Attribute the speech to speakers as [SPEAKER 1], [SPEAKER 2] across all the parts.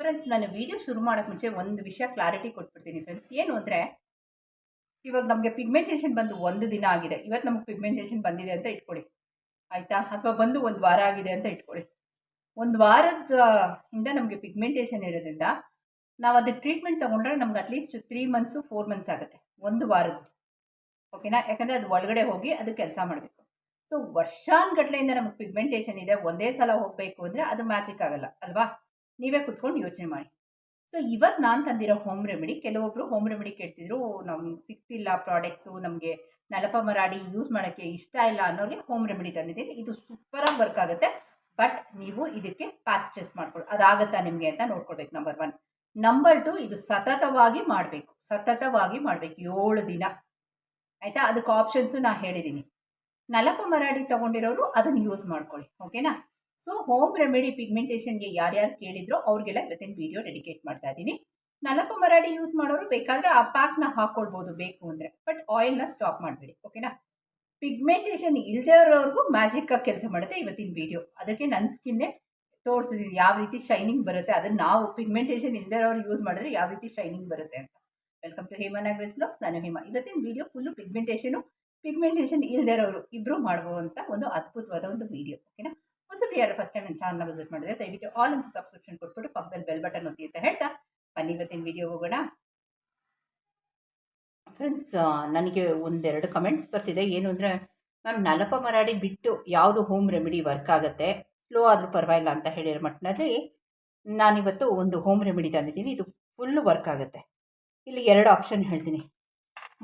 [SPEAKER 1] Friends ನಾನು video ಶುರು ಮಾಡೋಕ್ಕೆ ಮುಂಚೆ ಒಂದು ವಿಷಯ ಕ್ಲಾರಿಟಿ ಕೊಟ್ಬಿಡ್ತೀನಿ ಫ್ರೆಂಡ್ಸ್ ಏನು ಅಂದರೆ, ಇವಾಗ ನಮಗೆ ಪಿಗ್ಮೆಂಟೇಷನ್ ಬಂದು ಒಂದು ದಿನ ಆಗಿದೆ. ಇವತ್ತು ನಮಗೆ ಪಿಗ್ಮೆಂಟೇಷನ್ ಬಂದಿದೆ ಅಂತ ಇಟ್ಕೊಳ್ಳಿ. ಆಯಿತಾ? ಅಥವಾ ಬಂದು ಒಂದು ವಾರ ಆಗಿದೆ ಅಂತ ಇಟ್ಕೊಳ್ಳಿ. ಒಂದು ವಾರದ ಇಂದ ನಮಗೆ ಪಿಗ್ಮೆಂಟೇಷನ್ ಇರೋದ್ರಿಂದ ನಾವು ಅದು ಟ್ರೀಟ್ಮೆಂಟ್ ತೊಗೊಂಡ್ರೆ ನಮ್ಗೆ at least three months four months ಆಗುತ್ತೆ. ಒಂದು ವಾರದ್ದು. ಓಕೆನಾ ಯಾಕಂದರೆ ಅದು ಒಳಗಡೆ ಹೋಗಿ ಅದು ಕೆಲಸ ಮಾಡಬೇಕು. ಸೊ ವರ್ಷಾನ್ಗಟ್ಲೆಯಿಂದ ನಮಗೆ ಪಿಗ್ಮೆಂಟೇಷನ್ ಇದೆ. ಒಂದೇ ಸಲ ಹೋಗಬೇಕು ಅಂದರೆ ಅದು ಮ್ಯಾಜಿಕ್ ಆಗಲ್ಲ. ಅಲ್ವಾ? ನೀವೇ ಕುತ್ಕೊಂಡು ಯೋಚನೆ ಮಾಡಿ. ಸೊ ಇವತ್ತು ನಾನು ತಂದಿರೋ ಹೋಮ್ ರೆಮಿಡಿ ಕೆಲವೊಬ್ಬರು ಹೋಮ್ ರೆಮಿಡಿ ಕೇಳ್ತಿದ್ರು ನಮ್ಗೆ ಸಿಗ್ತಿಲ್ಲ ಪ್ರಾಡಕ್ಟ್ಸು ನಮಗೆ ನಲಪ ಮರಾಡಿ ಯೂಸ್ ಮಾಡೋಕ್ಕೆ ಇಷ್ಟ ಇಲ್ಲ ಅನ್ನೋರಿಗೆ ಹೋಮ್ ರೆಮಿಡಿ ತಂದಿದ್ದೀನಿ. ಇದು ಸೂಪರಾಗಿ ವರ್ಕ್ ಆಗುತ್ತೆ. ಬಟ್ ನೀವು ಇದಕ್ಕೆ ಪ್ಯಾಚ್ ಟೆಸ್ಟ್ ಮಾಡ್ಕೊಳ್ಳಿ ಅದಾಗತ್ತಾ ನಿಮಗೆ ಅಂತ ನೋಡ್ಕೊಳ್ಬೇಕು ನಂಬರ್ ಒನ್ ನಂಬರ್ ಟು ಇದು ಸತತವಾಗಿ ಮಾಡಬೇಕು. ಸತತವಾಗಿ ಮಾಡಬೇಕು. ಏಳು ದಿನ. ಆಯಿತಾ? ಅದಕ್ಕೆ ಆಪ್ಷನ್ಸು ನಾನು ಹೇಳಿದ್ದೀನಿ ನಲಪ ಮರಾಡಿ ತೊಗೊಂಡಿರೋರು ಅದನ್ನು ಯೂಸ್ ಮಾಡ್ಕೊಳ್ಳಿ. ಓಕೆನಾ ಸೊ ಹೋಮ್ ರೆಮಿಡಿ ಪಿಗ್ಮೆಂಟೇಷನ್ಗೆ ಯಾರ್ಯಾರು ಕೇಳಿದ್ರು ಅವ್ರಿಗೆಲ್ಲ ಇವತ್ತಿನ ವಿಡಿಯೋ ಡೆಡಿಕೇಟ್ ಮಾಡ್ತಾ ಇದ್ದೀನಿ. ನಲಪ ಮರಾಡಿ ಯೂಸ್ ಮಾಡೋರು ಬೇಕಾದರೆ ಆ ಪ್ಯಾಕ್ನ ಹಾಕ್ಕೊಳ್ಬೋದು ಬೇಕು ಅಂದರೆ. ಬಟ್ ಆಯಿಲ್ನ ಸ್ಟಾಪ್ ಮಾಡಬೇಡಿ ಓಕೆನಾ ಪಿಗ್ಮೆಂಟೇಷನ್ ಇಲ್ಲದೆ ಇರೋರ್ಗೂ ಮ್ಯಾಜಿಕ್ಕಾಗಿ ಕೆಲಸ ಮಾಡುತ್ತೆ ಇವತ್ತಿನ ವಿಡಿಯೋ ಅದಕ್ಕೆ ನನ್ನ ಸ್ಕಿನ್ನೇ ತೋರಿಸಿದ್ದೀನಿ ಯಾವ ರೀತಿ ಶೈನಿಂಗ್ ಬರುತ್ತೆ, ಅದನ್ನು ನಾವು ಪಿಗ್ಮೆಂಟೇಷನ್ ಇಲ್ಲದೆ ಯೂಸ್ ಮಾಡಿದ್ರೆ ಯಾವ ರೀತಿ ಶೈನಿಂಗ್ ಬರುತ್ತೆ ಅಂತ. Welcome to Hema Nagres blogs ನಾನು ಹೇಮಾ ಇವತ್ತಿನ ವಿಡಿಯೋ ಫುಲ್ಲು ಪಿಗ್ಮೆಂಟೇಷನು ಪಿಗ್ಮೆಂಟೇಷನ್ ಇಲ್ಲದೆ ಇರೋರು ಇಬ್ಬರು ಅಂತ ಒಂದು ಅದ್ಭುತವಾದ ಒಂದು ವಿಡಿಯೋ ಓಕೆನಾ ಹೊಸಬ್ರು ಫಸ್ಟ್ ಟೈಮ್ ನನ್ನ ಚಾನಲ್ನ ವಿಸಿಟ್ ಮಾಡಿದ್ರೆ ದಯವಿಟ್ಟು ಆಲ್ ಅಂತ ಸಬ್ಸ್ಕ್ರಿಪ್ಷನ್ ಕೊಟ್ಬಿಟ್ಟು ಪಕ್ಕದಲ್ಲಿ ಬೆಲ್ ಬಟನ್ ಒತ್ತಿ ಅಂತ ಹೇಳ್ತಾ. ಬನ್ನಿ ಇವತ್ತಿನ ವಿಡಿಯೋ ಹೋಗೋಣ. ಫ್ರೆಂಡ್ಸ್ ನನಗೆ ಒಂದೆರಡು ಕಮೆಂಟ್ಸ್ ಬರ್ತಿದೆ. ಏನು ಅಂದರೆ ಮ್ಯಾಮ್ ನಲಪ ಮರಾಡಿ ಬಿಟ್ಟು ಯಾವುದು ಹೋಮ್ ರೆಮಿಡಿ ವರ್ಕ್ ಆಗುತ್ತೆ? ಸ್ಲೋ ಆದರೂ ಪರವಾಗಿಲ್ಲ ಅಂತ ಹೇಳಿರೋ ಮಟ್ಟಿನಲ್ಲಿ ನಾನಿವತ್ತು ಒಂದು ಹೋಮ್ ರೆಮಿಡಿ ತಂದಿದ್ದೀನಿ. ಇದು ಫುಲ್ಲು ವರ್ಕ್ ಆಗುತ್ತೆ. ಇಲ್ಲಿ ಎರಡು ಆಪ್ಷನ್ ಹೇಳ್ತೀನಿ.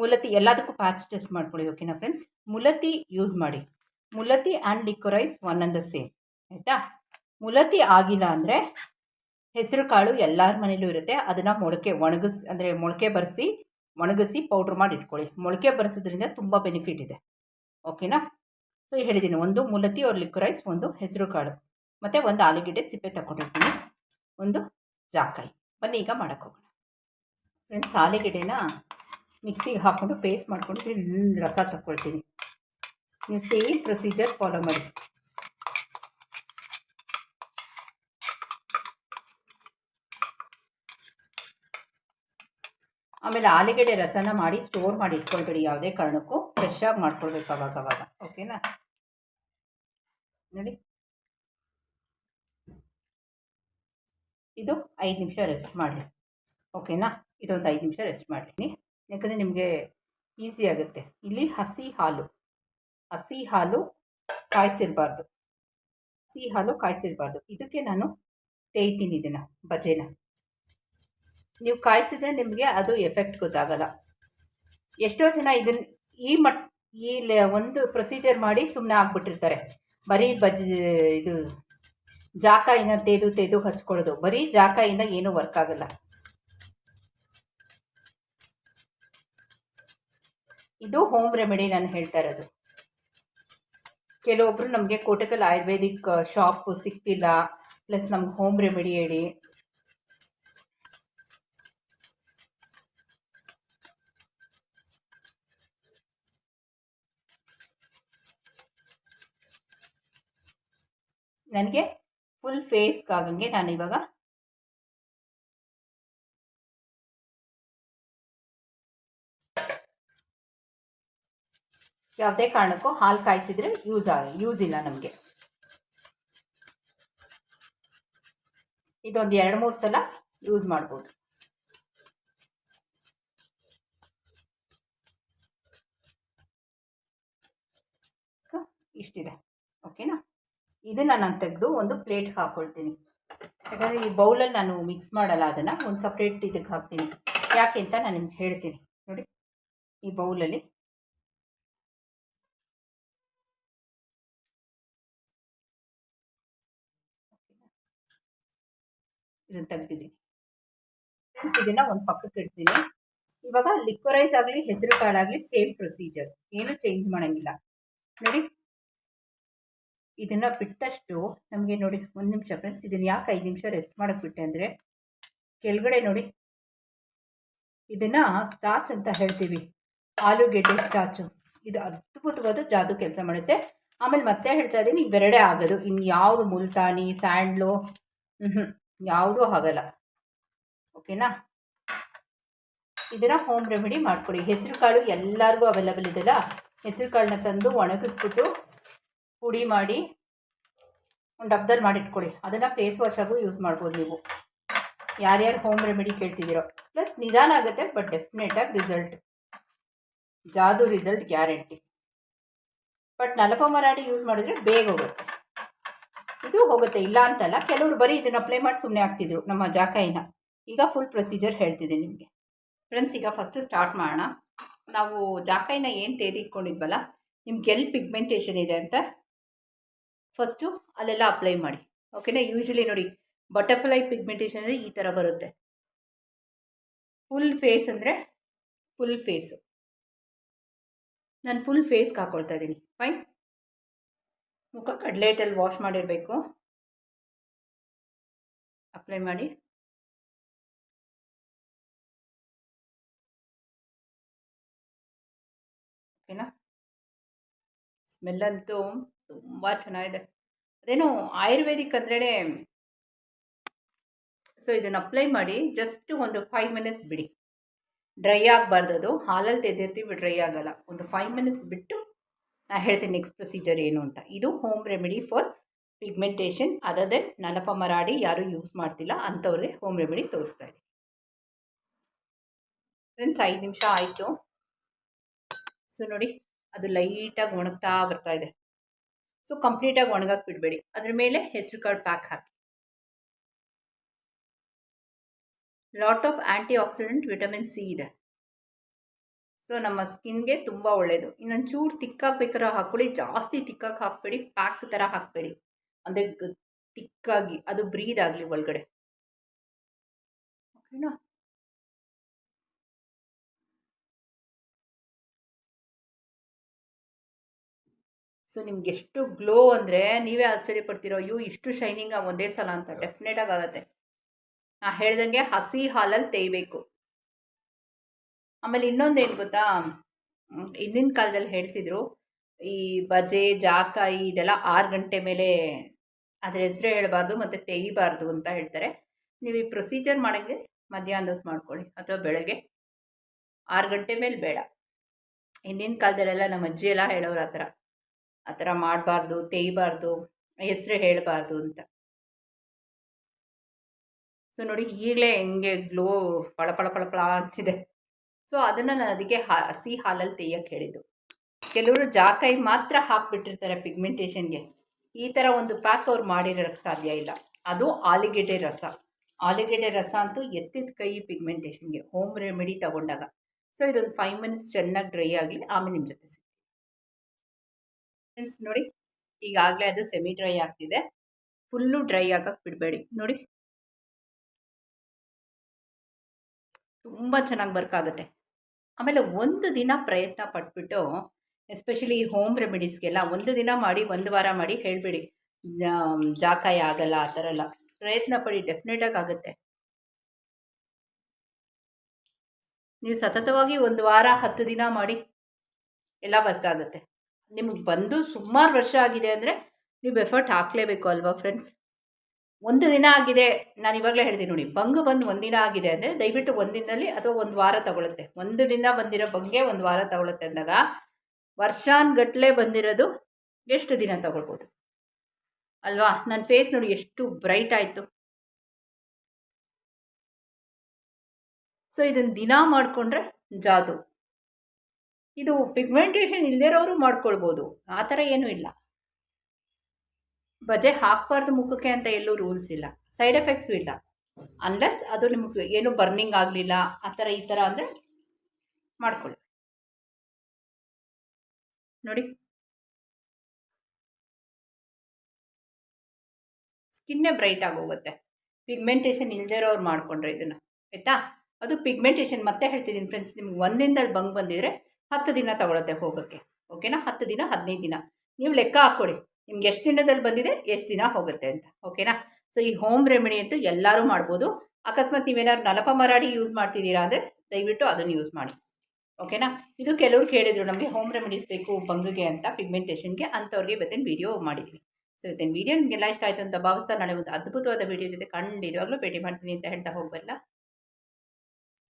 [SPEAKER 1] ಮುಲತಿ ಎಲ್ಲದಕ್ಕೂ ಪ್ಯಾಚ್ ಟೆಸ್ಟ್ ಮಾಡ್ಕೊಳ್ಳಿ ಓಕೆನಾ ಫ್ರೆಂಡ್ಸ್ ಮುಲತಿ ಯೂಸ್ ಮಾಡಿ. ಮುಲತಿ and liquorice one and the same, ಆಯಿತಾ? ಮುಲತಿ ಆಗಿಲ್ಲ ಅಂದರೆ ಹೆಸರು ಕಾಳು ಎಲ್ಲರ ಮನೇಲೂ ಇರುತ್ತೆ. ಅದನ್ನು ಮೊಳಕೆ ಒಣಗಿಸ್, ಅಂದರೆ ಮೊಳಕೆ ಬರೆಸಿ, ಒಣಗಿಸಿ ಪೌಡ್ರ್ ಮಾಡಿ ಇಟ್ಕೊಳ್ಳಿ. ಮೊಳಕೆ ಬರೆಸೋದ್ರಿಂದ ತುಂಬ ಬೆನಿಫಿಟ್ ಇದೆ. ಓಕೆನಾ ಸೊ ಹೇಳಿದ್ದೀನಿ ಒಂದು ಮುಲತಿ ಅವ್ರ ಲಿಕ್ವರೈಸ್ ಒಂದು ಹೆಸರು ಕಾಳು. ಮತ್ತು ಒಂದು ಆಲೂಗಡ್ಡೆ ಸಿಪ್ಪೆ ತಗೊಂಡಿರ್ತೀನಿ ಒಂದು ಜಾಕಾಯಿ ಬನ್ನಿ, ಈಗ ಮಾಡೋಕ್ಕೆ ಹೋಗೋಣ. ಫ್ರೆಂಡ್ಸ್ ಆಲೂಗೆಡ್ಡೆನ ಮಿಕ್ಸಿಗೆ ಹಾಕ್ಕೊಂಡು ಪೇಸ್ಟ್ ಮಾಡಿಕೊಂಡು ರಸ ತಗೊಳ್ತೀನಿ ನೀವು ಸೇಮ್ ಪ್ರೊಸೀಜರ್ ಫಾಲೋ ಮಾಡಿ. ಆಮೇಲೆ ಆಲೂಗಡ್ಡೆ ರಸನ ಮಾಡಿ ಸ್ಟೋರ್ ಮಾಡಿ ಇಟ್ಕೊಳ್ಬೇಡಿ, ಯಾವುದೇ ಕಾರಣಕ್ಕೂ ಫ್ರೆಶ್ ಆಗಿ ಮಾಡ್ಕೊಳ್ಬೇಕು ಅವಾಗ ಅವಾಗ. ಓಕೆನಾ ನೋಡಿ. ಇದು ಐದು ನಿಮಿಷ ರೆಸ್ಟ್ ಮಾಡಿ ಓಕೆನಾ ಇದೊಂದು ಐದು ನಿಮಿಷ ರೆಸ್ಟ್ ಮಾಡ್ತೀನಿ. ಯಾಕಂದರೆ ನಿಮಗೆ ಈಸಿ ಆಗುತ್ತೆ. ಇಲ್ಲಿ ಹಸಿ ಹಾಲು. ಹಸಿ ಹಾಲು ಕಾಯಿಸಿರಬಾರ್ದು. ಹಸಿ ಹಾಲು ಕಾಯಿಸಿರಬಾರ್ದು. ಇದಕ್ಕೆ ನಾನು ತೇಯ್ತೀನಿ ಇದನ್ನು ಬಜೆನ ನೀವು ಕಾಯಿಸಿದ್ರೆ ನಿಮಗೆ ಅದು ಎಫೆಕ್ಟ್ ಗೊತ್ತಾಗಲ್ಲ. ಎಷ್ಟೋ ಜನ ಇದನ್ನು ಈ ಮಟ್, ಈ ಒಂದು ಪ್ರೊಸೀಜರ್ ಮಾಡಿ ಸುಮ್ಮನೆ ಆಗ್ಬಿಟ್ಟಿರ್ತಾರೆ. ಬರೀ ಬಜ್ ಇದು ಜಾಕಾಯಿನ ತೇದು ತೇದು ಹಚ್ಕೊಳ್ಳೋದು. ಬರೀ ಜಾಕಾಯಿಂದ ಏನೂ ವರ್ಕ್ ಆಗಲ್ಲ. ಇದು ಹೋಮ್ ರೆಮಿಡಿ ನಾನು ಹೇಳ್ತಾ ಇರೋದು. ಕೆಲವೊಬ್ಬರು ನಮಗೆ ಕೋಟಕಲ್ ಆಯುರ್ವೇದಿಕ್ ಶಾಪು ಸಿಕ್ತಿಲ್ಲ ಪ್ಲಸ್ ನಮ್ಗೆ ಹೋಮ್ ರೆಮಿಡಿ ಹೇಳಿ. ನನಗೆ ಫುಲ್ ಫೇಸ್ಗಾಗಂಗೆ ನಾನು ಇವಾಗ ಯಾವುದೇ ಕಾರಣಕ್ಕೂ ಹಾಲು ಕಾಯಿಸಿದ್ರೆ ಯೂಸ್ ಆಗ ಯೂಸ್ ಇಲ್ಲ ನಮಗೆ. ಇದೊಂದು ಎರಡು ಮೂರು ಸಲ ಯೂಸ್ ಮಾಡ್ಬೋದು. ಇಷ್ಟಿದೆ. ಓಕೆನಾ ಇದನ್ನು ನಾನು ತೆಗೆದು ಒಂದು ಪ್ಲೇಟ್ಗೆ ಹಾಕ್ಕೊಳ್ತೀನಿ ಯಾಕಂದರೆ ಈ ಬೌಲಲ್ಲಿ ನಾನು ಮಿಕ್ಸ್ ಮಾಡಲ್ಲ ಅದನ್ನು, ಒಂದು ಸಪ್ರೇಟ್ ಇದಕ್ಕೆ ಹಾಕ್ತೀನಿ. ಯಾಕೆ ಅಂತ ನಾನು ನಿಮ್ಗೆ ಹೇಳ್ತೀನಿ. ನೋಡಿ, ಈ ಬೌಲಲ್ಲಿ ಇದನ್ನು ತೆಗ್ದಿದ್ದೀನಿ. ಇದನ್ನು ಒಂದು ಪಕ್ಕಕ್ಕೆ ಇಡ್ತೀನಿ. ಇವಾಗ ಲಿಕ್ವರೈಸ್ ಆಗಲಿ, ಹೆಸರು ಕಾಳಾಗಲಿ, ಸೇಮ್ ಪ್ರೊಸೀಜರ್. ಏನು ಚೇಂಜ್ ಮಾಡೋಂಗಿಲ್ಲ. ನೋಡಿ. ಇದನ್ನು ಬಿಟ್ಟಷ್ಟು ನಮಗೆ ನೋಡಿ, ಒಂದು ನಿಮಿಷ ಫ್ರೆಂಡ್ಸ್ ಇದನ್ನು ಯಾಕೆ ಐದು ನಿಮಿಷ ರೆಸ್ಟ್ ಮಾಡೋಕ್ಕೆ ಬಿಟ್ಟೆ ಅಂದರೆ, ಕೆಳಗಡೆ ನೋಡಿ. ಇದನ್ನು ಸ್ಟಾಚ್ ಅಂತ ಹೇಳ್ತೀವಿ. ಆಲೂಗೆಡ್ಡೆ ಸ್ಟಾಚು ಇದು ಅದ್ಭುತವಾದ ಜಾದು ಕೆಲಸ ಮಾಡುತ್ತೆ. ಆಮೇಲೆ ಮತ್ತೆ ಹೇಳ್ತಾ ಇದ್ದೀನಿ ಇವೆರಡೇ ಆಗೋದು. ಇನ್ನು ಯಾವುದು ಮುಲ್ತಾನಿ, ಸ್ಯಾಂಡ್ಲು ಹ್ಞೂ ಯಾವುದೂ ಆಗಲ್ಲ. ಓಕೆನಾ? ಇದನ್ನು ಹೋಮ್ ರೆಮಿಡಿ ಮಾಡ್ಕೊಳ್ಳಿ ಹೆಸರು ಕಾಳು ಎಲ್ಲರಿಗೂ ಅವೈಲಬಲ್ ಇದೆಯಲ್ಲ? ಹೆಸರು ಕಾಳನ್ನ ತಂದು ಒಣಗಿಸ್ಬಿಟ್ಟು ಪುಡಿ ಮಾಡಿ ಒಂದು ಡಬ್ದಲ್ಲಿ ಮಾಡಿಟ್ಕೊಳ್ಳಿ ಅದನ್ನು ಫೇಸ್ ವಾಶಾಗೂ ಯೂಸ್ ಮಾಡ್ಬೋದು ನೀವು. ಯಾರ್ಯಾರು ಹೋಮ್ ರೆಮಿಡಿ ಕೇಳ್ತಿದ್ದೀರೋ. ಪ್ಲಸ್ ನಿಧಾನ ಆಗುತ್ತೆ ಬಟ್ ಡೆಫಿನೆಟಾಗಿ ರಿಸಲ್ಟ್ ಜಾದು result guarantee but Nalpamaradi use ಮಾಡಿದ್ರೆ ಬೇಗ ಹೋಗುತ್ತೆ. ಹೋಗುತ್ತೆ. ಇಲ್ಲ ಅಂತಲ್ಲ, ಕೆಲವರು ಬರೀ ಇದನ್ನು ಅಪ್ಲೈ ಮಾಡಿ ಸುಮ್ಮನೆ ಆಗ್ತಿದ್ರು ನಮ್ಮ ಜಾಕಾಯಿನ ಈಗ ಫುಲ್ ಪ್ರೊಸೀಜರ್ ಹೇಳ್ತಿದ್ದೀನಿ ನಿಮಗೆ. ಫ್ರೆಂಡ್ಸ್ ಈಗ ಫಸ್ಟು ಸ್ಟಾರ್ಟ್ ಮಾಡೋಣ. ನಾವು ಜಾಕಾಯಿನ ಏನು ತೆಗೆದಿಟ್ಕೊಂಡಿದ್ವಲ್ಲ ನಿಮ್ಗೆ ಎಲ್ಲಿ ಪಿಗ್ಮೆಂಟೇಷನ್ ಇದೆ ಅಂತ. ಫಸ್ಟು ಅಲ್ಲೆಲ್ಲ ಅಪ್ಲೈ ಮಾಡಿ. ಓಕೆನಾ ಯೂಶ್ವಲಿ ನೋಡಿ ಬಟರ್ಫ್ಲೈ ಪಿಗ್ಮೆಂಟೇಷನ್ ಅಂದರೆ ಈ ಥರ ಬರುತ್ತೆ. ಫುಲ್ ಫೇಸ್ ಅಂದರೆ ಫುಲ್ ಫೇಸು ನಾನು ಫುಲ್ ಫೇಸ್ಗೆ ಹಾಕ್ಕೊಳ್ತಾ ಇದ್ದೀನಿ. ಫೈನ್ ಮುಖ ಕಡಲೆ ಹಿಟ್ಟಲ್ಲಿ ವಾಶ್ ಮಾಡಿರಬೇಕು. ಅಪ್ಲೈ ಮಾಡಿ. ಓಕೆನಾ ಸ್ಮೆಲ್ಲಂತೂ ತುಂಬ ಚೆನ್ನಾಗಿದೆ. ಅದೇನೋ ಆಯುರ್ವೇದಿಕ್ ಅಂದ್ರೇ ಸೊ ಇದನ್ನು ಅಪ್ಲೈ ಮಾಡಿ ಜಸ್ಟ್ ಒಂದು ಫೈವ್ ಮಿನಿಟ್ಸ್ ಬಿಡಿ. ಡ್ರೈ ಆಗಬಾರ್ದು ಅದು ಹಾಲಲ್ಲಿ ತೆಗೆದಿರ್ತೀವಿ ಡ್ರೈ ಆಗಲ್ಲ. ಒಂದು ಫೈವ್ ಮಿನಿಟ್ಸ್ ಬಿಟ್ಟು ನಾನು ಹೇಳ್ತೀನಿ ನೆಕ್ಸ್ಟ್ ಪ್ರೊಸೀಜರ್ ಏನು ಅಂತ. ಇದು ಹೋಮ್ ರೆಮಿಡಿ ಫಾರ್ ಪಿಗ್ಮೆಂಟೇಷನ್ ಅದದೇ ನನಪ ಮರಾಡಿ ಯಾರೂ ಯೂಸ್ ಮಾಡ್ತಿಲ್ಲ ಅಂಥವ್ರಿಗೆ ಹೋಮ್ ರೆಮಿಡಿ ತೋರಿಸ್ತಾ ಇದ್ದೀನಿ. ಫ್ರೆಂಡ್ಸ್ ಐದು ನಿಮಿಷ ಆಯಿತು. ಸೊ ನೋಡಿ, ಅದು ಲೈಟಾಗಿ ಒಣಗ್ತಾ ಬರ್ತಾ ಇದೆ. ಸೊ ಕಂಪ್ಲೀಟಾಗಿ ಒಣಗಕ್ಕೆ ಬಿಡಬೇಡಿ. ಅದ್ರ ಮೇಲೆ ಹೆಸರು ಕಾಳು pack hockey. Lot of antioxidant vitamin C ಇದೆ. ಸೊ ನಮ್ಮ ಸ್ಕಿನ್ಗೆ ತುಂಬ ಒಳ್ಳೆಯದು ಇನ್ನೊಂದು ಚೂರು ತಿಕ್ಕಾಗಬೇಕಾದ್ರೆ ಹಾಕ್ಕೊಳ್ಳಿ. ಜಾಸ್ತಿ ತಿಕ್ಕಾಗಿ ಹಾಕಬೇಡಿ. ಪ್ಯಾಕ್ ಥರ ಹಾಕಬೇಡಿ. ಅಂದರೆ ತಿಕ್ಕಾಗಿ, ಅದು ಬ್ರೀದ್ ಆಗಲಿ ಒಳಗಡೆ. ಓಕೆನಾ ಸೊ ನಿಮ್ಗೆ ಎಷ್ಟು ಗ್ಲೋ ಅಂದರೆ ನೀವೇ ಆಶ್ಚರ್ಯ ಪಡ್ತೀರೋ ಅಯ್ಯೋ, ಇಷ್ಟು ಶೈನಿಂಗ್ ಒಂದೇ ಸಲ ಅಂತ. ಡೆಫಿನೆಟಾಗಿ ಆಗುತ್ತೆ. ನಾ ಹೇಳ್ದಂಗೆ ಹಸಿ ಹಾಲಲ್ಲಿ ತೇಯ್ಬೇಕು. ಆಮೇಲೆ ಇನ್ನೊಂದು ಏನು ಗೊತ್ತಾ ಹಿಂದಿನ ಕಾಲದಲ್ಲಿ ಹೇಳ್ತಿದ್ರು, ಈ ಬಜೆ, ಜಾಕಾಯಿ ಇದೆಲ್ಲ ಆರು ಗಂಟೆ ಮೇಲೆ ಅದ್ರ ಹೆಸರು ಹೇಳಬಾರ್ದು ಮತ್ತು ತೆಗಿಬಾರ್ದು ಅಂತ ಹೇಳ್ತಾರೆ. ನೀವು ಈ ಪ್ರೊಸೀಜರ್ ಮಾಡೋಂಗೆ ಮಧ್ಯಾಹ್ನದ ಮಾಡ್ಕೊಳ್ಳಿ ಅಥವಾ ಬೆಳಗ್ಗೆ. ಆರು ಗಂಟೆ ಮೇಲೆ ಬೇಡ. ಹಿಂದಿನ ಕಾಲದಲ್ಲೆಲ್ಲ ನಮ್ಮ ಅಜ್ಜಿ ಎಲ್ಲ ಹೇಳೋರು ಆ ಥರ. ಆ ಥರ ಮಾಡಬಾರ್ದು, ತೆಗಿಬಾರ್ದು, ಹೆಸರು ಹೇಳಬಾರ್ದು ಅಂತ. ಸೊ ನೋಡಿ ಈಗಲೇ ಹೆಂಗೆ ಗ್ಲೋ ಪಳ ಪಳ ಪಳ ಪಳ ಅಂತಿದೆ. ಸೊ ಅದನ್ನು ನಾನು ಅದಕ್ಕೆ ಹಸಿ ಹಾಲಲ್ಲಿ ತೆಯ್ಯಕ್ಕೆ ಹೇಳಿದ್ದು ಕೆಲವರು ಜಾಕೈ ಮಾತ್ರ ಹಾಕ್ಬಿಟ್ಟಿರ್ತಾರೆ ಪಿಗ್ಮೆಂಟೇಷನ್ಗೆ. ಈ ಥರ ಒಂದು ಪ್ಯಾಕ್ ಅವ್ರು ಮಾಡಿರೋಕ್ಕೆ ಸಾಧ್ಯ ಇಲ್ಲ. ಅದು ಆಲಿಗೆಡ್ಡೆ ರಸ. ಆಲಿಗೆಡ್ಡೆ ರಸ ಅಂತೂ ಎತ್ತಿದ ಕೈ ಪಿಗ್ಮೆಂಟೇಷನ್ಗೆ, ಹೋಮ್ ರೆಮಿಡಿ ತಗೊಂಡಾಗ. ಸೊ ಇದೊಂದು ಫೈವ್ ಮಿನಿಟ್ಸ್ ಚೆನ್ನಾಗಿ ಡ್ರೈ ಆಗಲಿ, ಆಮೇಲೆ ನಿಮ್ಮ ಜೊತೆ ಸಿಗ್ತೀನಿ ಫ್ರೆಂಡ್ಸ್ ನೋಡಿ, ಈಗಾಗಲೇ ಅದು ಸೆಮಿ ಡ್ರೈ ಆಗ್ತಿದೆ. ಫುಲ್ಲು ಡ್ರೈ ಆಗಕ್ಕೆ ಬಿಡಬೇಡಿ. ನೋಡಿ. ತುಂಬ ಚೆನ್ನಾಗಿ ವರ್ಕ್ ಆಗುತ್ತೆ. ಆಮೇಲೆ ಒಂದು ದಿನ ಪ್ರಯತ್ನ ಪಟ್ಬಿಟ್ಟು ಎಸ್ಪೆಷಲಿ ಹೋಮ್ ರೆಮಿಡೀಸ್ಗೆಲ್ಲ ಒಂದು ದಿನ ಮಾಡಿ, ಒಂದು ವಾರ ಮಾಡಿ ಹೇಳಿಬಿಡಿ. ಜಾಕಾಯ ಆಗಲ್ಲ, ಆ ಥರ ಎಲ್ಲ. ಪ್ರಯತ್ನ ಪಡಿ ಡೆಫಿನೆಟಾಗಿ ಆಗುತ್ತೆ. ನೀವು ಸತತವಾಗಿ ಒಂದು ವಾರ, ಹತ್ತು ದಿನ ಮಾಡಿ, ಎಲ್ಲ ವರ್ಕ್ ಆಗುತ್ತೆ. ನಿಮಗೆ ಬಂದು ಸುಮಾರು ವರ್ಷ ಆಗಿದೆ ಅಂದರೆ, ನೀವು ಎಫರ್ಟ್ ಹಾಕಲೇಬೇಕು ಅಲ್ವಾ ಫ್ರೆಂಡ್ಸ್ ಒಂದು ದಿನ ಆಗಿದೆ. ನಾನು ಇವಾಗಲೇ ಹೇಳ್ತೀನಿ ನೋಡಿ ಬಂಗು ಬಂದು ಒಂದಿನ ದಿನ ಆಗಿದೆ ಅಂದರೆ ದಯವಿಟ್ಟು ಒಂದಿನಲ್ಲಿ ಅಥವಾ ಒಂದು ವಾರ ತಗೊಳುತ್ತೆ. ಒಂದು ದಿನ ಬಂದಿರೋ ಬಂಗೆ ಒಂದು ವಾರ ತಗೊಳುತ್ತೆ ಅಂದಾಗ ವರ್ಷಾನ್ಗಟ್ಟಲೆ ಬಂದಿರೋದು ಎಷ್ಟು ದಿನ ತಗೊಳ್ಬೋದು? ಅಲ್ವಾ? ನನ್ನ ಫೇಸ್ ನೋಡಿ ಎಷ್ಟು ಬ್ರೈಟ್ ಆಯಿತು. ಸೊ ಇದನ್ನು ದಿನ ಮಾಡಿಕೊಂಡ್ರೆ ಜಾದು. ಇದು ಪಿಗ್ಮೆಂಟೇಷನ್ ಇಲ್ಲದಿರೋರು ಮಾಡ್ಕೊಳ್ಬೋದು. ಆ ಥರ ಏನೂ ಇಲ್ಲ. ಬಜೆ ಹಾಕಬಾರ್ದು ಮುಖಕ್ಕೆ ಅಂತ ಎಲ್ಲೂ ರೂಲ್ಸ್ ಇಲ್ಲ. ಸೈಡ್ ಎಫೆಕ್ಟ್ಸು ಇಲ್ಲ. ಅನ್ಲೆಸ್ ಅದು ನಿಮಗೆ ಏನು ಬರ್ನಿಂಗ್ ಆಗಲಿಲ್ಲ, ಆ ಥರ ಈ ಥರ ಅಂದರೆ ಮಾಡ್ಕೊಳ್ಳಿ. ನೋಡಿ. ಸ್ಕಿನ್ನೇ ಬ್ರೈಟ್ ಆಗೋಗುತ್ತೆ. ಪಿಗ್ಮೆಂಟೇಷನ್ ಇಲ್ಲದೇ ಇರೋರು ಮಾಡಿಕೊಂಡ್ರೆ ಇದನ್ನು. ಆಯಿತಾ? ಅದು ಪಿಗ್ಮೆಂಟೇಷನ್ ಮತ್ತೆ ಹೇಳ್ತಿದ್ದೀನಿ ಫ್ರೆಂಡ್ಸ್ ನಿಮ್ಗೆ ಒಂದಿನದಲ್ಲಿ ಬಂಗ್ ಬಂದಿದ್ರೆ ಹತ್ತು ದಿನ ತಗೊಳತ್ತೆ ಹೋಗೋಕ್ಕೆ. ಓಕೆನಾ ಹತ್ತು ದಿನ, ಹದಿನೈದು ದಿನ. ನೀವು ಲೆಕ್ಕ ಹಾಕ್ಕೊಡಿ. ನಿಮ್ಗೆ ಎಷ್ಟು ದಿನದಲ್ಲಿ ಬಂದಿದೆ? ಎಷ್ಟು ದಿನ ಹೋಗುತ್ತೆ ಅಂತ. ಓಕೆನಾ? ಸೊ ಈ ಹೋಮ್ ರೆಮಿಡಿ ಅಂತೂ ಎಲ್ಲರೂ ಮಾಡ್ಬೋದು. ಅಕಸ್ಮಾತ್ ನೀವೇನಾದ್ರು ನಲಪ ಮರಾಡಿ ಯೂಸ್ ಮಾಡ್ತಿದ್ದೀರಾ ಅಂದರೆ ದಯವಿಟ್ಟು ಅದನ್ನು ಯೂಸ್ ಮಾಡಿ. ಓಕೆನಾ? ಇದು ಕೆಲವರು ಕೇಳಿದರು ನಮಗೆ ಹೋಮ್ ರೆಮಿಡೀಸ್ ಬೇಕು, ಬಂಗಿಗೆ ಅಂತ ಪಿಗ್ಮೆಂಟೇಷನ್ಗೆ ಅಂಥವ್ರಿಗೆ ಇವತ್ತಿನ ವೀಡಿಯೋ ಮಾಡಿದ್ದೀವಿ ಸೊ ಇವತ್ತಿನ ವೀಡಿಯೋ ನಿಮಗೆಲ್ಲ ಇಷ್ಟ ಆಯಿತು ಅಂತ ಭಾವಿಸ್ತಾ ನಾಳೆ ಒಂದು ಅದ್ಭುತವಾದ ವೀಡಿಯೋ ಜೊತೆ ಖಂಡಿತವಾಗ್ಲೂ ಭೇಟಿ ಮಾಡ್ತೀನಿ ಅಂತ ಹೇಳ್ತಾ ಹೋಗಬಲ್ಲ